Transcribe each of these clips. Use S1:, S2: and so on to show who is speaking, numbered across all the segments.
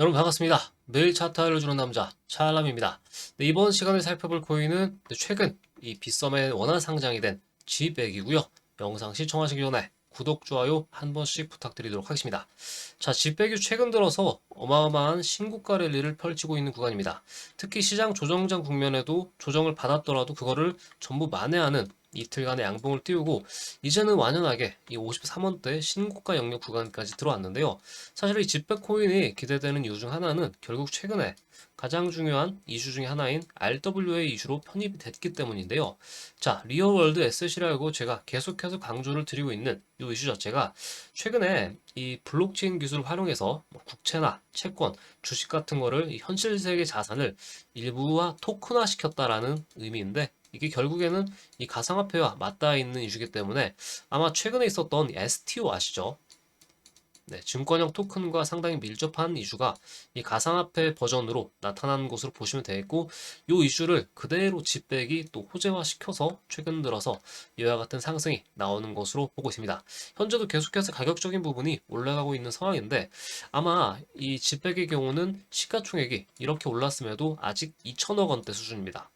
S1: 여러분 반갑습니다. 매일 차트 알려주는 남자 차알람입니다. 네, 이번 시간에 살펴볼 코인은 최근 이 빗썸에 원활 상장이 된 G백이고요. 영상 시청하시기 전에 구독, 좋아요 한 번씩 부탁드리도록 하겠습니다. 자, G백이 최근 들어서 어마어마한 신고가 랠리를 펼치고 있는 구간입니다. 특히 시장 조정장 국면에도 조정을 받았더라도 그거를 전부 만회하는 이틀간의 양봉을 띄우고 이제는 완연하게 이 53원대 신고가 영역 구간까지 들어왔는데요. 사실 이 집백 코인이 기대되는 이유 중 하나는 결국 최근에 가장 중요한 이슈 중에 하나인 RWA 이슈로 편입이 됐기 때문인데요. 자, 리얼월드 에셋이라고 제가 계속해서 강조를 드리고 있는 이 이슈 자체가 최근에 이 블록체인 기술을 활용해서 뭐 국채나 채권, 주식 같은 거를 이 현실 세계 자산을 일부와 토큰화 시켰다라는 의미인데 이게 결국에는 이 가상화폐와 맞닿아 있는 이슈이기 때문에 아마 최근에 있었던 STO 아시죠? 네, 증권형 토큰과 상당히 밀접한 이슈가 이 가상화폐 버전으로 나타나는 것으로 보시면 되겠고, 이 이슈를 그대로 집백이 또 호재화시켜서 최근 들어서 이와 같은 상승이 나오는 것으로 보고 있습니다. 현재도 계속해서 가격적인 부분이 올라가고 있는 상황인데, 아마 이 집백의 경우는 시가총액이 이렇게 올랐음에도 아직 2천억 원대 수준입니다.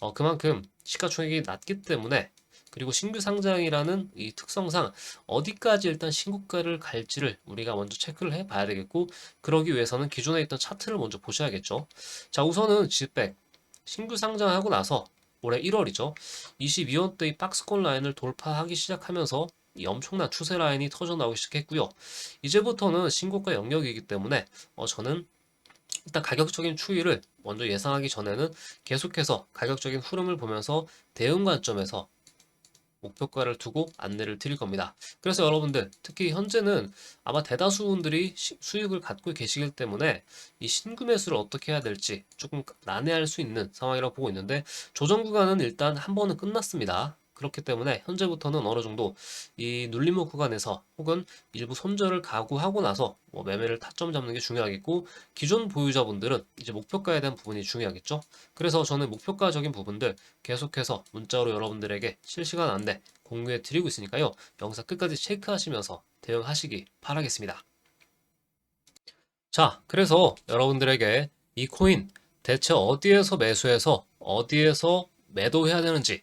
S1: 어, 그만큼 시가총액이 낮기 때문에 그리고 신규 상장이라는 이 특성상 어디까지 일단 신고가를 갈지를 우리가 먼저 체크를 해 봐야 되겠고 그러기 위해서는 기존에 있던 차트를 먼저 보셔야겠죠. 자, 우선은 지백 신규 상장하고 나서 올해 1월이죠. 22원대의 박스권 라인을 돌파하기 시작하면서 이 엄청난 추세 라인이 터져 나오기 시작했고요. 이제부터는 신고가 영역이기 때문에 어, 저는 일단 가격적인 추이를 먼저 예상하기 전에는 계속해서 가격적인 흐름을 보면서 대응 관점에서 목표가를 두고 안내를 드릴 겁니다. 그래서 여러분들 특히 현재는 아마 대다수 분들이 시- 수익을 갖고 계시기 때문에 이 신규 매수를 어떻게 해야 될지 조금 난해할 수 있는 상황이라고 보고 있는데 조정 구간은 일단 한 번은 끝났습니다. 그렇기 때문에 현재부터는 어느 정도 이 눌림목 구간에서 혹은 일부 손절을 각오하고 나서 뭐 매매를 타점 잡는 게 중요하겠고 기존 보유자분들은 이제 목표가에 대한 부분이 중요하겠죠. 그래서 저는 목표가적인 부분들 계속해서 문자로 여러분들에게 실시간 안내 공유해 드리고 있으니까요. 영상 끝까지 체크하시면서 대응하시기 바라겠습니다. 자, 그래서 여러분들에게 이 코인 대체 어디에서 매수해서 어디에서 매도해야 되는지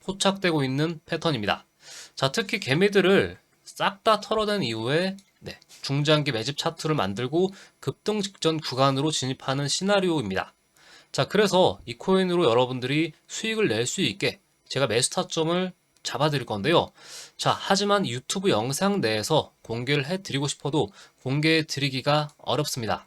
S1: 포착되고 있는 패턴입니다. 자, 특히 개미들을 싹 다 털어낸 이후에 네, 중장기 매집 차트를 만들고 급등 직전 구간으로 진입하는 시나리오입니다. 자, 그래서 이 코인으로 여러분들이 수익을 낼 수 있게 제가 매수 타점을 잡아드릴 건데요. 자, 하지만 유튜브 영상 내에서 공개를 해드리고 싶어도 공개해 드리기가 어렵습니다.